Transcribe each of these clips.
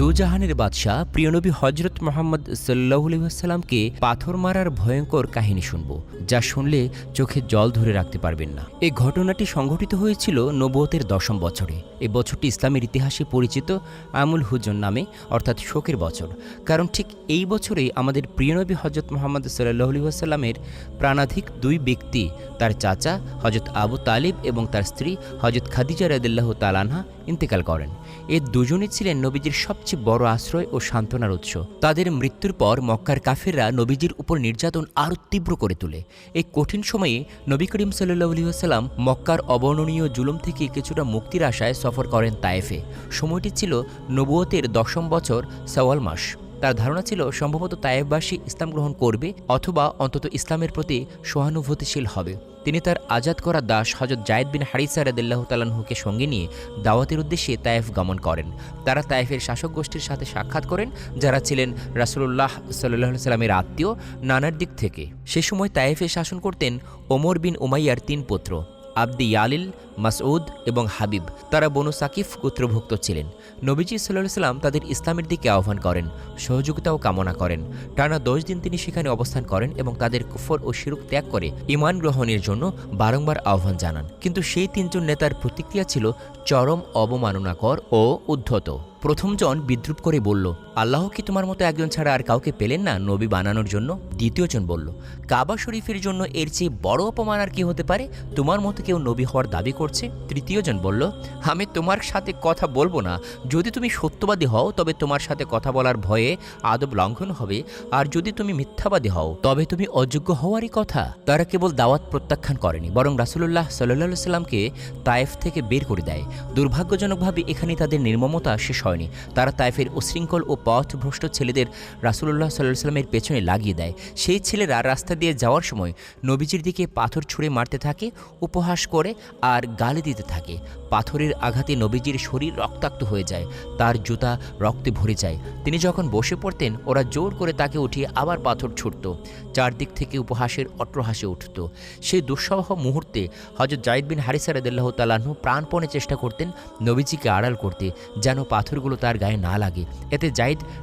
দুজাহানের বাদশাহ প্রিয়নবী হজরত মোহাম্মদ সাল্লাহ সাল্লামকে পাথর মারার ভয়ঙ্কর কাহিনী শুনব, যা শুনলে চোখে জল ধরে রাখতে পারবেন না। এই ঘটনাটি সংঘটিত হয়েছিল নবতের দশম বছরে। এই বছরটি ইসলামের ইতিহাসে পরিচিত আমুল হুজন নামে, অর্থাৎ শোকের বছর। কারণ ঠিক এই বছরেই আমাদের প্রিয়নবী হজরত মোহাম্মদ সাল্লাহ সাল্লামের প্রাণাধিক দুই ব্যক্তি, তার চাচা হজরত আবু তালিব এবং তার স্ত্রী হজরত খাদিজা রাদিল্লাহ তালানহা ইন্তেকাল করেন। এ দুজনই ছিলেন নবীজির সবচেয়ে বড় আশ্রয় ও সান্ত্বনার উৎস। তাদের মৃত্যুর পর মক্কার কাফেররা নবীজির উপর নির্যাতন আরও তীব্র করে তোলে। এই কঠিন সময়ে নবী করিম সাল্লাম মক্কার অবর্ণনীয় জুলুম থেকে কিছুটা মুক্তির আশায় সফর করেন তায়েফে। সময়টি ছিল নবুয়তের দশম বছর সওয়াল মাস। তার ধারণা ছিল সম্ভবত তায়েফবাসী ইসলাম গ্রহণ করবে অথবা অন্তত ইসলামের প্রতি সহানুভূতিশীল হবে। তিনি তার আজাদ করা দাস হজরত জায়দ বিন হারিসা রদুল্লাহ তালাহুকে সঙ্গে নিয়ে দাওয়াতের উদ্দেশ্যে তায়েফ গমন করেন। তারা তায়েফের শাসক গোষ্ঠীর সাথে সাক্ষাৎ করেন, যারা ছিলেন রাসুল্লাহ সাল্লাহ সাল্লামের আত্মীয় নানার দিক থেকে। সে সময় তায়েফে শাসন করতেন ওমর বিন উমাইয়ার তিন পুত্র। আব্দি ইয়ালিল, মাসউদ এবং হাবিব। তারা বনু সাকিফ গোত্রভুক্ত ছিলেন। নবীজি সাল্লাহ সাল্লাম তাদের ইসলামের দিকে আহ্বান করেন সহযোগিতাও কামনা করেন। টানা দশ দিন তিনি সেখানে অবস্থান করেন এবং তাদের কুফর ও শিরুক ত্যাগ করে ইমান গ্রহণের জন্য বারংবার আহ্বান জানান। কিন্তু সেই তিনজন নেতার প্রতিক্রিয়া ছিল চরম অবমাননাকর ও উদ্ধত। প্রথমজন বিদ্রুপ করে বলল আল্লাহ কি তোমার মতো একজন ছাড়া আর কাউকে পেলেন না নবী বানানোর জন্য? দ্বিতীয়জন বলল, কাবা শরীফের জন্য এর চেয়ে বড় অপমান আর কি হতে পারে? তোমার মতো কেউ নবী হওয়ার দাবি করছে? তৃতীয়জন বলল, আমি তোমার সাথে কথা বলব না। যদি তুমি সত্যবাদী হও, তবে তোমার সাথে কথা বলার ভয়ে আদব লঙ্ঘন হবে। আর যদি তুমি মিথ্যাবাদী হও, তবে তুমি অযোগ্য হওয়ারই কথা। তারা কেবল দাওয়াত প্রত্যাখ্যান করেনি, বরং রাসুলুল্লাহ সাল্লাহ সাল্লামকে তায়েফ থেকে বের করে দেয়। দুর্ভাগ্যজনকভাবে এখানে তাদের নির্মমতা শেষ হয়নি। তারা তায়েফের উশৃঙ্খল ও পথভ্রষ্ট ছেলেদের রাসুলুল্লাহ সাল্লাহ সাল্লামের পেছনে লাগিয়ে দেয়। সেই ছেলেরা রাস্তা দিয়ে যাওয়ার সময় নবীজির দিকে পাথর ছুঁড়ে মারতে থাকে, উপহাস করে আর গালি দিতে থাকে। পাথরের আঘাতে নবীজির শরীর রক্তাক্ত হয়ে যায়, তার জুতা রক্তে ভরে যায়। তিনি যখন বসে পড়তেন, ওরা জোর করে তাকে উঠিয়ে আবার পাথর ছুটত চারদিক থেকে উপহাসের অট্রহাসে উঠত। সেই দুঃসহ মুহূর্তে হজরত জাইদ বিন হারিসা রদুল্লাহ তালাহু প্রাণপণে চেষ্টা করতেন নবীজিকে আড়াল করতে, যেন পাথরগুলো তার গায়ে না লাগে। এতে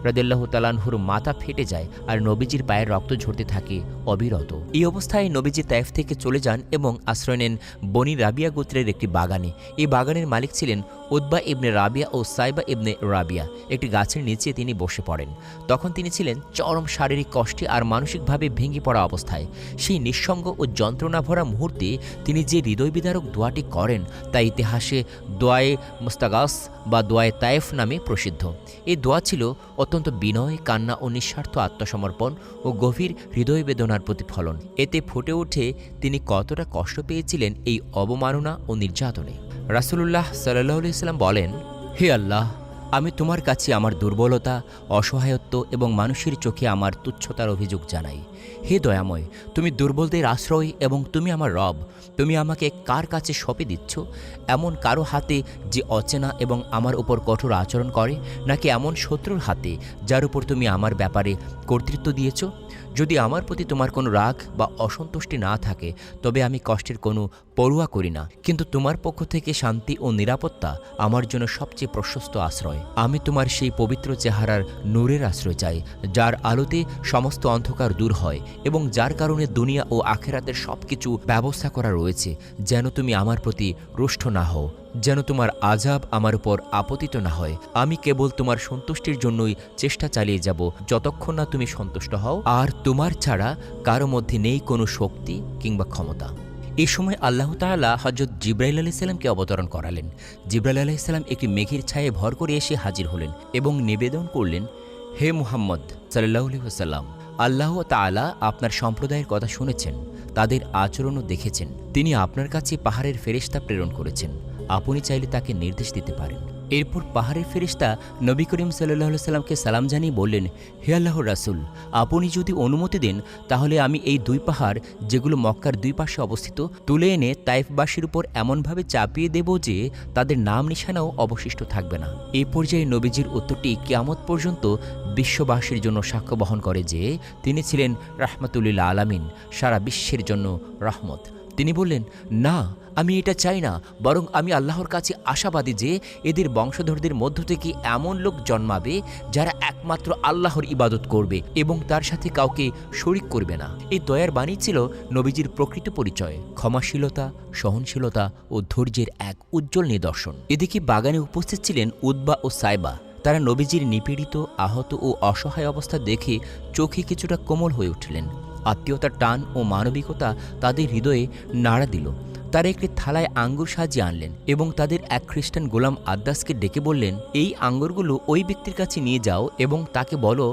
রদুল্লাহ তালাহুর মাথা ফেটে যায় আর নবীজির পায়ের রক্ত ঝরতে থাকে, অবিরত। এই অবস্থায় নবীজি তাইফ থেকে চলে যান এবং আশ্রয় নেন বনি রাবিয়া গোত্রের একটি বাগানে। এই বাগানের মালিক ছিলেন উদ্বা ইবনে রাবিয়া ও সাইবা ইবনে রাবিয়া। একটি গাছের নিচে তিনি বসে পড়েন। তখন তিনি ছিলেন চরম শারীরিক কষ্টে আর মানসিকভাবে ভেঙে পড়া অবস্থায়। সেই নিঃসঙ্গ ও যন্ত্রণা ভরা মুহূর্তে তিনি যে হৃদয় বিদারক দোয়াটি করেন তা ইতিহাসে দোয়ায়ে মুস্তাগাস বা দোয়ায়ে তায়েফ নামে প্রসিদ্ধ। এই দোয়া ছিল অত্যন্ত বিনয়, কান্না ও নিঃস্বার্থ আত্মসমর্পণ ও গভীর হৃদয় বেদনার প্রতিফলন। এতে ফুটে ওঠে তিনি কতটা কষ্ট পেয়েছিলেন এই অবমাননা ও নির্যাতনে। রাসুলুল্লাহ সাল্লাহ ইসলাম বলেন, হে আল্লাহ আমি তোমার কাছে আমার দুর্বলতা, অসহায়ত্ব এবং মানুষের চোখে আমার তুচ্ছতার অভিযোগ জানাই। হে দয়াময়, তুমি দুর্বলদের আশ্রয় এবং তুমি আমার রব, তুমি আমাকে কার কাছে সঁপে দিচ্ছ? এমন কারও হাতে যে অচেনা এবং আমার উপর কঠোর আচরণ করে, নাকি এমন শত্রুর হাতে যার উপর তুমি আমার ব্যাপারে কর্তৃত্ব দিয়েছ? যদি আমার প্রতি তোমার কোনো রাগ বা অসন্তুষ্টি না থাকে, তবে আমি কষ্টের কোনো পড়ুয়া করি না। কিন্তু তোমার পক্ষ থেকে শান্তি ও নিরাপত্তা আমার জন্য সবচেয়ে প্রশস্ত আশ্রয়। আমি তোমার সেই পবিত্র চেহারার নূরের আশ্রয় চাই, যার আলোতে সমস্ত অন্ধকার দূর হয় এবং যার কারণে দুনিয়া ও আখেরাতের সব কিছু ব্যবস্থা করা রয়েছে, যেন তুমি আমার প্রতি রুষ্ট না হও। যেন তোমার আজাব আমার উপর আপতিত না হয়। আমি কেবল তোমার সন্তুষ্টির জন্যই চেষ্টা চালিয়ে যাব। যতক্ষণ না তুমি সন্তুষ্ট হও, আর তোমার ছাড়া কারও মধ্যে নেই কোনো শক্তি কিংবা ক্ষমতা। এই সময় আল্লাহ তাআলা হজরত জিব্রাইল আলাইসাল্লামকে অবতরণ করালেন। জিব্রাইল আলাইসাল্লাম একটি মেঘের ছায়ে ভর করে এসে হাজির হলেন এবং নিবেদন করলেন, হে মুহাম্মদ সাল্লাহ আল্লাহ তাআলা আপনার সম্প্রদায়ের কথা শুনেছেন, তাদের আচরণও দেখেছেন। তিনি আপনার কাছে পাহাড়ের ফেরেশতা প্রেরণ করেছেন। আপনি চাইলে তাকে নির্দেশ দিতে পারেন। এরপর পাহাড়ের ফেরিস্তা নবী করিম সাল্লাহ সাল্লামকে সালাম জানিয়ে বললেন, হে আল্লাহ রাসুল, আপনি যদি অনুমতি দেন, তাহলে আমি এই দুই পাহাড়, যেগুলো মক্কার দুই পাশে অবস্থিত, তুলে এনে তাইফবাসীর উপর এমনভাবে চাপিয়ে দেব যে তাদের নাম নিশানাও অবশিষ্ট থাকবে না। এই পর্যায়ে নবীজির উত্তরটি কিয়ামত পর্যন্ত বিশ্ববাসীর জন্য সাক্ষ্য বহন করে যে তিনি ছিলেন রাহমাতুল্লিল্লা আলামিন, সারা বিশ্বের জন্য রহমত। তিনি বললেন, না, আমি এটা চাই না, বরং আমি আল্লাহর কাছে আশাবাদী যে এদের বংশধরদের মধ্য থেকে এমন লোক জন্মাবে যারা একমাত্র আল্লাহর ইবাদত করবে এবং তার সাথে কাউকে শরিক করবে না। এই দয়ার বাণী ছিল নবীজির প্রকৃত পরিচয়, ক্ষমাশীলতা, সহনশীলতা ও ধৈর্যের এক উজ্জ্বল নিদর্শন। এদিকে বাগানে উপস্থিত ছিলেন উদ্বা ও সাইবা তারা নবীজির নিপীড়িত, আহত ও অসহায় অবস্থা দেখে চোখে কিছুটা কোমল হয়ে উঠলেন। আত্মীয়তার টান ও মানবিকতা তাদের হৃদয়ে নাড়া দিল। তারা একটি থালায় আঙ্গুর সাজিয়ে আনলেন এবং তাদের এক খ্রিস্টান গোলাম আদ্দাসকে ডেকে বললেন, এই আঙ্গুরগুলো ওই ব্যক্তির কাছে নিয়ে যাও এবং তাকে বলো,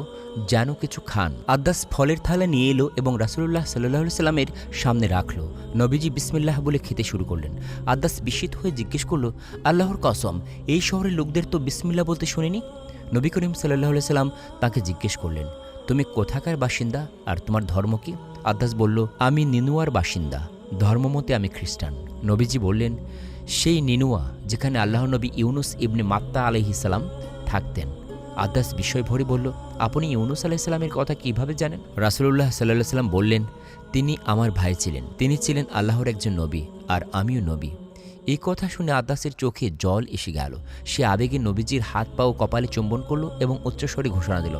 যেন কিছু খান। আদ্দাস ফলের থালা নিয়ে এলো এবং রাসুলুল্লাহ সাল্লাহ সাল্লামের সামনে রাখল। নবীজি বিসমিল্লাহ বলে খেতে শুরু করলেন। আদ্দাস বিস্মিত হয়ে জিজ্ঞেস করল, আল্লাহর কসম, এই শহরের লোকদের তো বিসমিল্লা বলতে শুনিনি? নবী করিম সাল্লাহ সাল্লাম তাকে জিজ্ঞেস করলেন তুমি কোথাকার বাসিন্দা আর তোমার ধর্ম কি? আদ্দাস বলল, আমি নিনুয়ার বাসিন্দা। ধর্মমতে আমি খ্রিস্টান। নবীজি বললেন, সেই নিনুয়া যেখানে আল্লাহ নবী ইউনুস ইবনে মাত্তা আলহিসাল্লাম থাকতেন। আদাস বিষয় ভরে বলল, আপনি ইউনুস আলাইসাল্লামের কথা কীভাবে জানেন? রাসুলুল্লাহ সাল্লাহ সাল্লাম বললেন, তিনি আমার ভাই ছিলেন। তিনি ছিলেন আল্লাহর একজন নবী আর আমিও নবী। এই কথা শুনে আদাসের চোখে জল এসে গেল। সে আবেগে নবীজির হাত পা ও কপালে চুম্বন করল এবং উচ্চস্বরে ঘোষণা দিল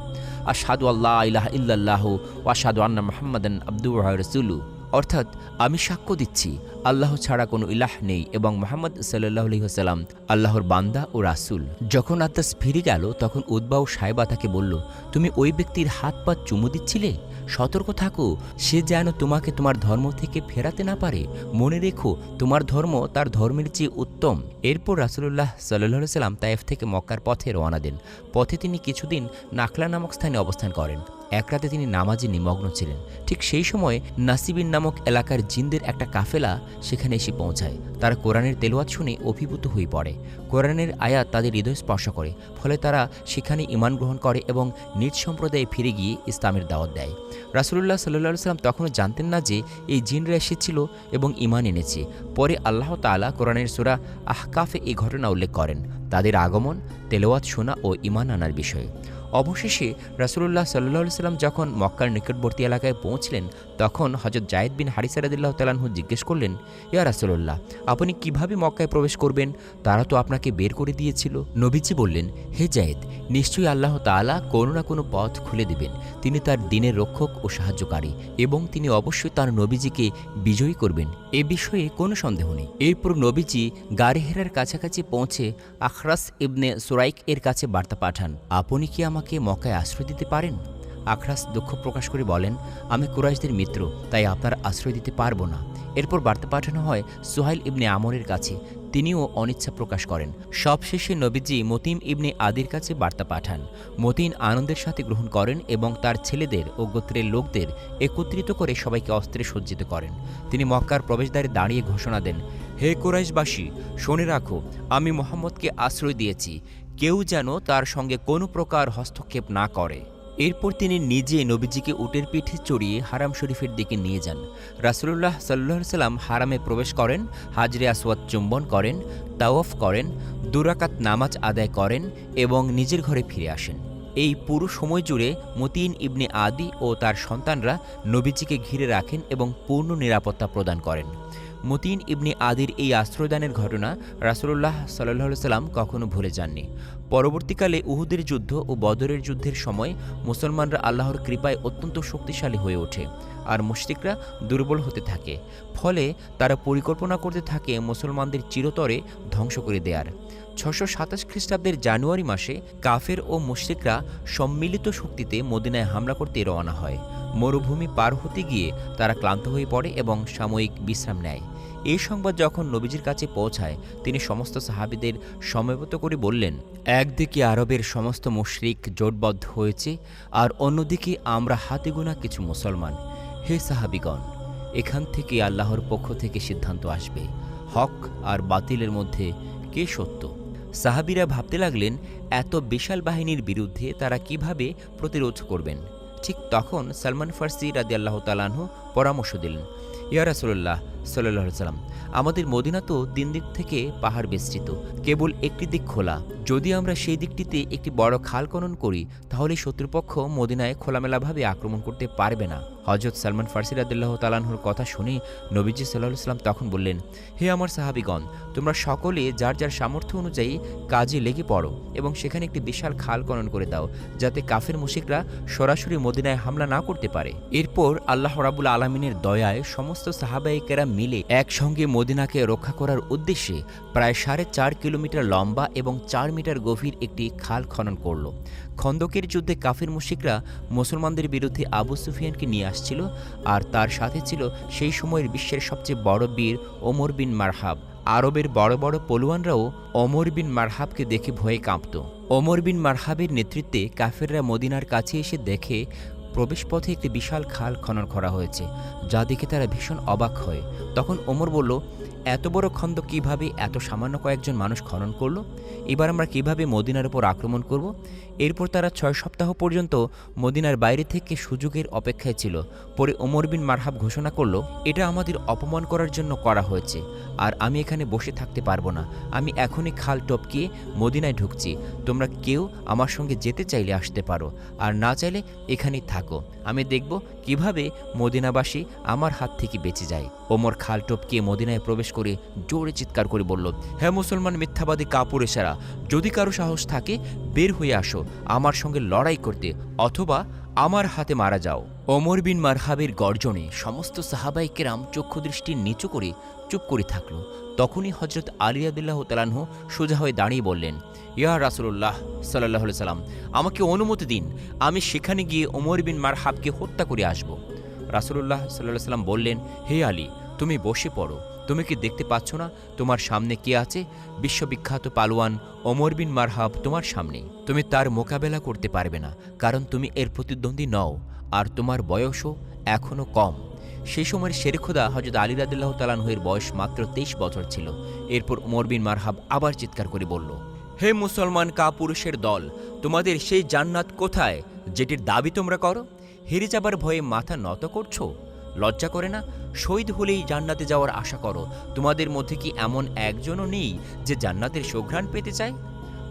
আসাদু আল্লাহ ইলাহ ইল্লাল্লাহ ও আসাদু আন্না মোহাম্মদান আব্দুর রসুলু অর্থাৎ আমি সাক্ষ্য দিচ্ছি, আল্লাহ ছাড়া কোনো ইলাহ নেই এবং মোহাম্মদ সাল্লাহ আলহিহাসাল্লাম আল্লাহর বান্দা ও রাসুল। যখন আত্মাস ফিরে গেল, তখন উদ্বা ও সাহেবা তাকে বলল, তুমি ওই ব্যক্তির হাত পা চুমু দিচ্ছিলে? সতর্ক থাকো, সে যেন তোমাকে তোমার ধর্ম থেকে ফেরাতে না পারে। মনে রেখো, তোমার ধর্ম তার ধর্মের চেয়ে উত্তম। এরপর রাসুলুল্লাহ সাল্লাহ সাল্লাম তায়েফ থেকে মক্কার পথে রওনা দেন। পথে তিনি কিছুদিন নাকলা নামক স্থানে অবস্থান করেন। এক রাতে তিনি নামাজে নিমগ্ন ছিলেন। ঠিক সেই সময় নাসিবিন নামক এলাকার জিনদের একটা কাফেলা সেখানে এসে পৌঁছায়। তারা কোরআনের তেলোয়াত শুনে অভিভূত হয়ে পড়ে। কোরআনের আয়াত তাদের হৃদয় স্পর্শ করে, ফলে তারা সেখানে ইমান গ্রহণ করে এবং নিজ সম্প্রদায়ে ফিরে গিয়ে ইসলামের দাওয়াত দেয়। রাসুলুল্লাহ সাল্লাহ সাল্লাম তখনও জানতেন না যে এই জিনরা এসেছিল এবং ইমান এনেছে। পরে আল্লাহ তালা কোরআনের সুরা আহকাফে এই ঘটনা উল্লেখ করেন। তাদের আগমন তেলোয়াত শোনা ও ইমান আনার বিষয়ে। অবশেষে রাসুলুল্লাহ সাল্লাহ সাল্লাম যখন মক্কার নিকটবর্তী এলাকায় পৌঁছলেন, তখন হজরত জায়েদ বিন হারিসারাদিল্লাহ তালাহু জিজ্ঞেস করলেন, ইয়া রাসুলুল্লাহ, আপনি কীভাবে মক্কায় প্রবেশ করবেন? তারা তো আপনাকে বের করে দিয়েছিল। নবীজি বললেন, হে জায়েদ, নিশ্চয়ই আল্লাহ তালা কোনো না কোনো পথ খুলে দিবেন। তিনি তার দিনের রক্ষক ও সাহায্যকারী এবং তিনি অবশ্যই তার নবীজিকে বিজয়ী করবেন। এ বিষয়ে কোনো সন্দেহ নেই। এরপর নবীজি গারেহেরার কাছাকাছি পৌঁছে আখরাস ইবনে সুরাইক এর কাছে বার্তা পাঠান, আপনি কি আমাকে মক্কায় আশ্রয় দিতে পারেন? আখরাস দুঃখ প্রকাশ করে বলেন, আমি কুরাইশদের মিত্র, তাই আপনার আশ্রয় দিতে পারব না। এরপর বার্তা পাঠানো হয় সোহাইল ইবনে আমরের কাছে। তিনিও অনিচ্ছা প্রকাশ করেন। সবশেষে নবীজি মতিম ইবনে আদির কাছে বার্তা পাঠান। মতিন আনন্দের সাথে গ্রহণ করেন এবং তার ছেলেদের ও গোত্রের লোকদের একত্রিত করে সবাইকে অস্ত্রে সজ্জিত করেন। তিনি মক্কার প্রবেশদ্বারে দাঁড়িয়ে ঘোষণা দেন, হে কোরাইশবাসী, শোনে রাখো, আমি মোহাম্মদকে আশ্রয় দিয়েছি। কেউ যেন তার সঙ্গে কোনো প্রকার হস্তক্ষেপ না করে। এরপর তিনি নিজে নবীজিকে উটের পিঠে চড়িয়ে হারাম শরীফের দিকে নিয়ে যান। রাসুলুল্লাহ সাল্লাহ সাল্লাম হারামে প্রবেশ করেন, হাজরে আসওয়াদ চুম্বন করেন, তাওয়ফ করেন, দুরাকাত নামাজ আদায় করেন এবং নিজের ঘরে ফিরে আসেন। এই পুরো সময় জুড়ে মতিন ইবনে আদি ও তার সন্তানরা নবীজিকে ঘিরে রাখেন এবং পূর্ণ নিরাপত্তা প্রদান করেন। মতিন ইবনে আদির এই আশ্রয়দানের ঘটনা রাসুল্লাহ সাল্লাহ সাল্লাম কখনো ভুলে যাননি। পরবর্তীকালে উহুদের যুদ্ধ ও বদরের যুদ্ধের সময় মুসলমানরা আল্লাহর কৃপায় অত্যন্ত শক্তিশালী হয়ে ওঠে আর মুশরিকরা দুর্বল হতে থাকে। ফলে তারা পরিকল্পনা করতে থাকে মুসলমানদের চিরতরে ধ্বংস করে দেয়ার। ছশো সাতাশ খ্রিস্টাব্দের জানুয়ারি মাসে কাফের ও মুশরিকরা সম্মিলিত শক্তিতে মদিনায় হামলা করতে রওনা হয়। মরুভূমি পার হতে গিয়ে তারা ক্লান্ত হয়ে পড়ে এবং সাময়িক বিশ্রাম নেয়। এই সংবাদ যখন নবীজির কাছে পৌঁছায়, তিনি সমস্ত সাহাবিদের সমবেত করে বললেন, একদিকে আরবের সমস্ত মুশরিক জোটবদ্ধ হয়েছে, আর অন্যদিকে আমরা হাতে গোনা কিছু মুসলমান। হে সাহাবিগণ, এখান থেকে আল্লাহর পক্ষ থেকে সিদ্ধান্ত আসবে, হক আর বাতিলের মধ্যে কে সত্য? সাহাবিরা ভাবতে লাগলেন, এত বিশাল বাহিনীর বিরুদ্ধে তারা কীভাবে প্রতিরোধ করবেন? ঠিক তখন সালমান ফার্সি রাদি আল্লাহ তালাহু পরামর্শ দিলেন, ইয়া রাসুল্লাহ সাল্লাম। আমাদের মদিনা তো তিন দিক থেকে পাহাড় বেষ্টিত, কেবল একটি দিক খোলা। যদি আমরা সেই দিকটিতে একটি বড় খাল খনন করি, তাহলে শত্রুপক্ষ মদিনায় খোলামেলাভাবে আক্রমণ করতে পারবে না। হজরত সালমান ফার্সি রাদিল্লাহ তালাহুর কথা শুনে নবীজি সাল্লাহ সাল্লাম তখন বললেন, হে আমার সাহাবিগণ, তোমরা সকলে যার যার সামর্থ্য অনুযায়ী কাজে লেগে পড়ো এবং সেখানে একটি বিশাল খাল খনন করে দাও, যাতে কাফের মুশিকরা সরাসরি মদিনায় হামলা না করতে পারে। এরপর আল্লাহ রাবুল আলমিনের দয়ায় সমস্ত সাহাবাহিকেরা মিলে একসঙ্গে মদিনাকে রক্ষা করার উদ্দেশ্যে প্রায় সাড়ে চার কিলোমিটার লম্বা এবং চার মিটার গভীর একটি খাল খনন করল। খন্দকের যুদ্ধে কাফির মুশিকরা মুসলমানদের বিরুদ্ধে আবু সুফিয়ানকে নিয়ে আসছিল আর তার সাথে ছিল সেই সময়ের বিশ্বের সবচেয়ে বড় বীর ওমর বিন মারহাব। আরবের বড় বড় পলুয়ানরাও ওমর বিন মারহাবকে দেখে ভয়ে কাঁপত। ওমর বিন মারহাবের নেতৃত্বে কাফেররা মদিনার কাছে এসে দেখে প্রবেশপথে একটি বিশাল খাল খনন করা হয়েছে, যা দেখে তারা ভীষণ অবাক হয়। তখন ওমর বলল এত বড় খন্দ কীভাবে এত সামান্য কয়েকজন মানুষ খনন করল? এবার আমরা কীভাবে মদিনার উপর আক্রমণ করব? এরপর তারা ছয় সপ্তাহ পর্যন্ত মদিনার বাইরে থেকে সুযোগের অপেক্ষায় ছিল। পরে ওমর বিন মারহাব ঘোষণা করল, এটা আমাদের অপমান করার জন্য করা হয়েছে, আর আমি এখানে বসে থাকতে পারব না। আমি এখনই খাল টপকিয়ে মদিনায় ঢুকছি। তোমরা কেউ আমার সঙ্গে যেতে চাইলে আসতে পারো, আর না চাইলে এখানেই থাকো। আমি দেখব কীভাবে মদিনাবাসী আমার হাত থেকে বেঁচে যায়। ওমর খাল টপকিয়ে মদিনায় প্রবেশ করে জোরে চিৎকার করে বলল হ্যাঁ মুসলমান মিথ্যাবাদী কাপুরেশেরা যদি কারও সাহস থাকে, বের হয়ে আসো, আমার সঙ্গে লড়াই করতে, অথবা আমার হাতে মারা যাও ওমর বিন মারহাবের গর্জনে সমস্ত সাহাবাই কেরাম চক্ষুদৃষ্টি নিচু করে চুপ করে থাকল। তখনই হজরত আলিয়াদুল্লাহ তালানহ সোজা হয়ে দাঁড়িয়ে বললেন, ইয়া রাসুল্লাহ সাল্লাহ সাল্লাম, আমাকে অনুমতি দিন, আমি সেখানে গিয়ে ওমর বিন মারহাবকে হত্যা করে আসব রাসুলুল্লাহ সাল্লাহ সাল্লাম বললেন, হে আলী, তুমি বসে পড়ো। তুমি কি দেখতে পাচ্ছ না তোমার সামনে কে আছে? বিশ্ববিখ্যাত পালোয়ান ওমর বিন মারহাব তোমার সামনে। তুমি তার মোকাবেলা করতে পারবে না, কারণ তুমি এর প্রতিদ্বন্দ্বী নও, আর তোমার বয়সও এখনও কম। সেই সময়ের শেরেখোদা হজরত আলী রাদিল্লাহ তালানহের বয়স মাত্র তেইশ বছর ছিল। এরপর ওমর বিন মারহাব আবার চিৎকার করে বলল, হে মুসলমান কাপুরুষের দল, তোমাদের সেই জান্নাত কোথায়? যেটির দাবি তোমরা করো? হেরে যাবার ভয়ে মাথা নত করছ? লজ্জা করে না? শহীদ হলেই জান্নাতে যাওয়ার আশা করো। তোমাদের মধ্যে কি এমন একজনও নেই যে জান্নাতের সুঘ্রাণ পেতে চায়?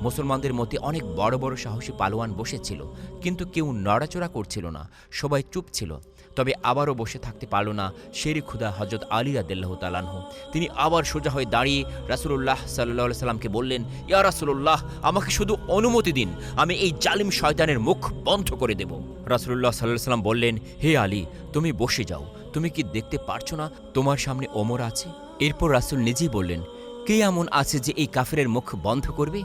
মুসলমানদের মধ্যে অনেক বড় বড় সাহসী পালোয়ান বসেছিল, কিন্তু কেউ নড়াচড়া করছিল না, সবাই চুপ ছিল। তবে আবারও বসে থাকতে পারল না শেরি খুদা হজরত আলী রাদিল্লাহ তালানহ তিনি আবার সোজা হয়ে দাঁড়িয়ে রাসুলুল্লাহ সাল্লাহ সাল্লামকে বললেন, ইয়া রাসুলুল্লাহ, আমাকে শুধু অনুমতি দিন, আমি এই জালিম শয়তানের মুখ বন্ধ করে দেব। রাসুলুল্লাহ সাল্লাহ সাল্লাম বললেন, হে আলী, তুমি বসে যাও। তুমি কি দেখতে পারছ না তোমার সামনে ওমর আছে? এরপর রাসুল নিজেই বললেন, কে এমন আছে যে এই কাফেরের মুখ বন্ধ করবে?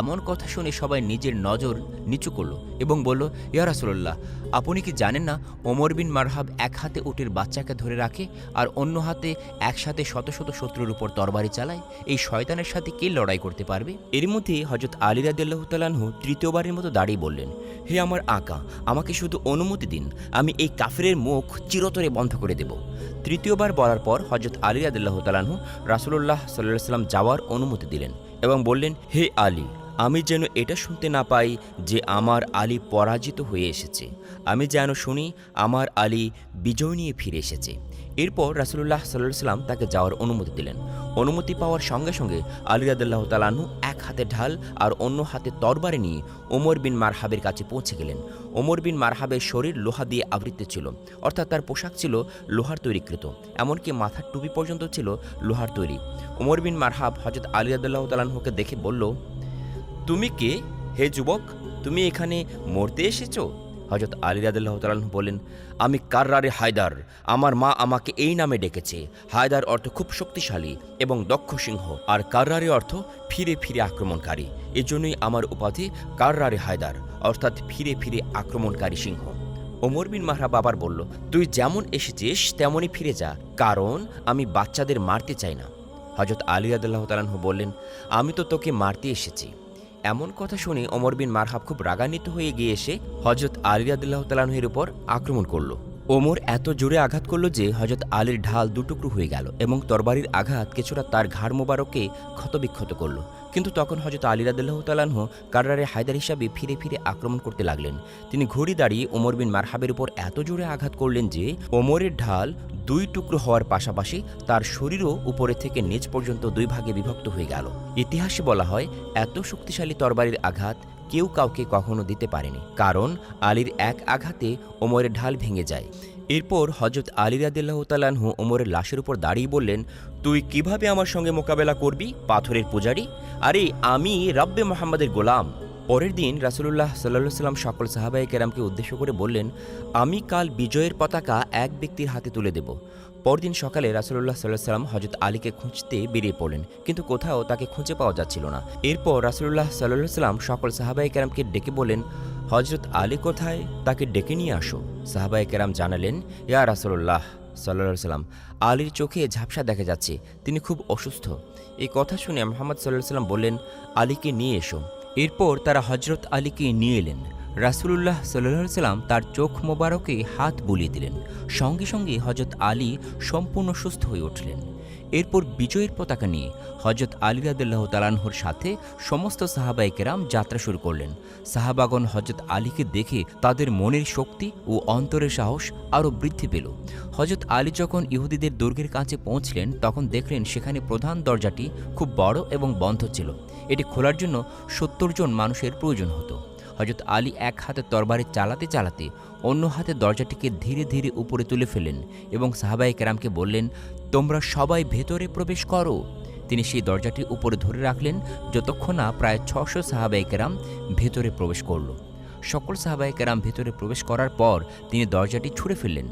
এমন কথা শুনে সবাই নিজের নজর নিচু করল এবং বলল, ইয়া রাসুল্লাহ আপনি কি জানেন না ওমর বিন মারহাব এক হাতে উটের বাচ্চাকে ধরে রাখে আর অন্য হাতে একসাথে শত শত শত্রুর উপর তরবারি চালায়? এই শয়তানের সাথে কে লড়াই করতে পারবে? এর মধ্যে হজরত আলী রাদিল্লাহ তালাহু তৃতীয়বারের মতো দাঁড়িয়ে বললেন, হে আমার আঁকা, আমাকে শুধু অনুমতি দিন, আমি এই কাফেরের মুখ চিরতরে বন্ধ করে দেব। তৃতীয়বার বলার পর হজরত আলী রাদিল্লাহ তালাহু রাসুল্লাহ সাল্লাহ সাল্লাম যাওয়ার অনুমতি দিলেন এবং বললেন, হে আলী আমি যেন এটা শুনতে না পাই যে আমার আলী পরাজিত হয়ে এসেছে। আমি যেন শুনি আমার আলী বিজয় নিয়ে ফিরে এসেছে। এরপর রাসুলুল্লাহ সাল্লাহ সাল্লাম তাকে যাওয়ার অনুমতি দিলেন। অনুমতি পাওয়ার সঙ্গে সঙ্গে আলী রাদুল্লাহ তালানহু এক হাতে ঢাল আর অন্য হাতে তরবারে নিয়ে ওমর বিন মারহাবের কাছে পৌঁছে গেলেন। ওমর বিন মারহাবের শরীর লোহা দিয়ে আবৃত ছিল, অর্থাৎ তার পোশাক ছিল লোহার তৈরিকৃত, এমনকি মাথার টুপি পর্যন্ত ছিল লোহার তৈরি। ওমর বিন মারহাব হজরত আলী রাদুল্লাহ তালানহুকে দেখে বলল তুমি কে? হে যুবক, তুমি এখানে মরতে এসেছ? হজরত আলী রাদিল্লাহ বলেন আমি কার্রারে হায়দার, আমার মা আমাকে এই নামে ডেকেছে। হায়দার অর্থ খুব শক্তিশালী এবং দক্ষ সিংহ, আর কার্রারে অর্থ ফিরে ফিরে আক্রমণকারী। এজন্যই আমার উপাধি কার্রারে হায়দার, অর্থাৎ ফিরে ফিরে আক্রমণকারী সিংহ। ওমর বিন মাহরা বাবার বলল, তুই যেমন এসেছিস, তেমনই ফিরে যা, কারণ আমি বাচ্চাদের মারতে চাই না। হজরত আলী আদাল্লাহ বললেন, আমি তো তোকে মারতে এসেছি। এমন কথা শুনে ওমর বিন মারহাব খুব রাগান্বিত হয়ে গিয়ে এসে হজরত আলী আদুল্লাহ তালাহের উপর আক্রমণ করল। ওমর এত জোরে আঘাত করল যে হজরত আলীর ঢাল দুটুকরো হয়ে গেল এবং তরবারির আঘাত কিছুটা তার ঘাড় মোবারকে ক্ষতবিক্ষত করল। কিন্তু তখন হজরত আলী রাদিল্লাহ তালাহ কার্রারে হায়দার হিসাবে ফিরে ফিরে আক্রমণ করতে লাগলেন। তিনি ঘড়ি দাঁড়িয়ে ওমর বিন মারহাবের উপর এত জোরে আঘাত করলেন যে, ওমরের ঢাল দুই টুকরো হওয়ার পাশাপাশি তার শরীরও উপরে থেকে নিচ পর্যন্ত দুই ভাগে বিভক্ত হয়ে গেল। ইতিহাসে বলা হয়, এত শক্তিশালী তরবারির আঘাত কেউ কাউকে কখনো দিতে পারেনি। কারণ আলীর এক আঘাতে ওমরের ঢাল ভেঙে যায়। এরপর হজরত আলী রাদিল্লাহ ওমরের লাশের উপর দাঁড়িয়ে বললেন, তুই কীভাবে আমার সঙ্গে মোকাবেলা করবি, পাথরের পূজারি? আরে, আমি রাব্বে মোহাম্মদের গোলাম। পরের দিন রাসুলুল্লাহ সাল্লাহ সাল্লাম সকল সাহাবাই কেরামকে উদ্দেশ্য করে বললেন, আমি কাল বিজয়ের পতাকা এক ব্যক্তির হাতে তুলে দেব। পরদিন সকালে রাসুলুল্লাহ সাল্লাহ সাল্লাম হজরত আলীকে খুঁজতে বেরিয়ে পড়লেন, কিন্তু কোথাও তাকে খুঁজে পাওয়া যাচ্ছিল না। এরপর রাসুলুল্লাহ সাল্লাহ সাল্লাম সকল সাহাবাই কেরামকে ডেকে বলেন হজরত আলী কোথায়? তাকে ডেকে নিয়ে আসো। সাহাবাই কেরাম জানালেন, ইয়া রাসুল্লাহ সাল্লা সাল্লাম আলীর চোখে ঝাপসা দেখা যাচ্ছে, তিনি খুব অসুস্থ। এই কথা শুনে মোহাম্মদ সাল্লাহ সাল্লাম বললেন, আলীকে নিয়ে এসো। এরপর তারা হজরত আলীকে নিয়ে এলেন। রাসুলুল্লাহ সাল্লাহ সাল্লাম তার চোখ মোবারকে হাত বুলিয়ে দিলেন। সঙ্গে সঙ্গে হজরত আলী সম্পূর্ণ সুস্থ হয়ে উঠলেন। এরপর বিজয়ের পতাকা নিয়ে হজরত আলী রাদুল্লাহ তালানহর সাথে সমস্ত সাহাবাইকেরাম যাত্রা শুরু করলেন। সাহাবাগন হজরত আলীকে দেখে তাদের মনের শক্তি ও অন্তরের সাহস আরও বৃদ্ধি পেল। হজরত আলী যখন ইহুদিদের দুর্গের কাছে পৌঁছলেন, তখন দেখলেন সেখানে প্রধান দরজাটি খুব বড় এবং বন্ধ ছিল। এটি খোলার জন্য সত্তর জন মানুষের প্রয়োজন হতো। হজরত আলী এক হাতে তরবারি চালাতে চালাতে অন্য হাতে দরজাটিকে ধীরে ধীরে উপরে তুলে ফেলেন এবং সাহাবাই কেরামকে বললেন, তোমরা সবাই ভেতরে প্রবেশ করো। তিনি সেই দরজাটি উপরে ধরে রাখলেন, যতক্ষণ না প্রায় ছশো সাহাবাই কেরাম ভেতরে প্রবেশ করল। সকল সাহাবাই কেরাম ভেতরে প্রবেশ করার পর তিনি দরজাটি ছুঁড়ে ফেললেন,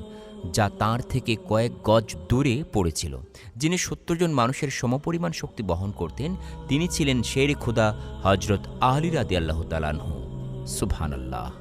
যা তার থেকে কয়েক গজ দূরে পড়েছিল। যিনি সত্তর জন মানুষের সমপরিমাণ শক্তি বহন করতেন, তিনি ছিলেন শের খুদা হজরত আহলি রাদি আল্লাহ তালানহু सुबहानल्लाह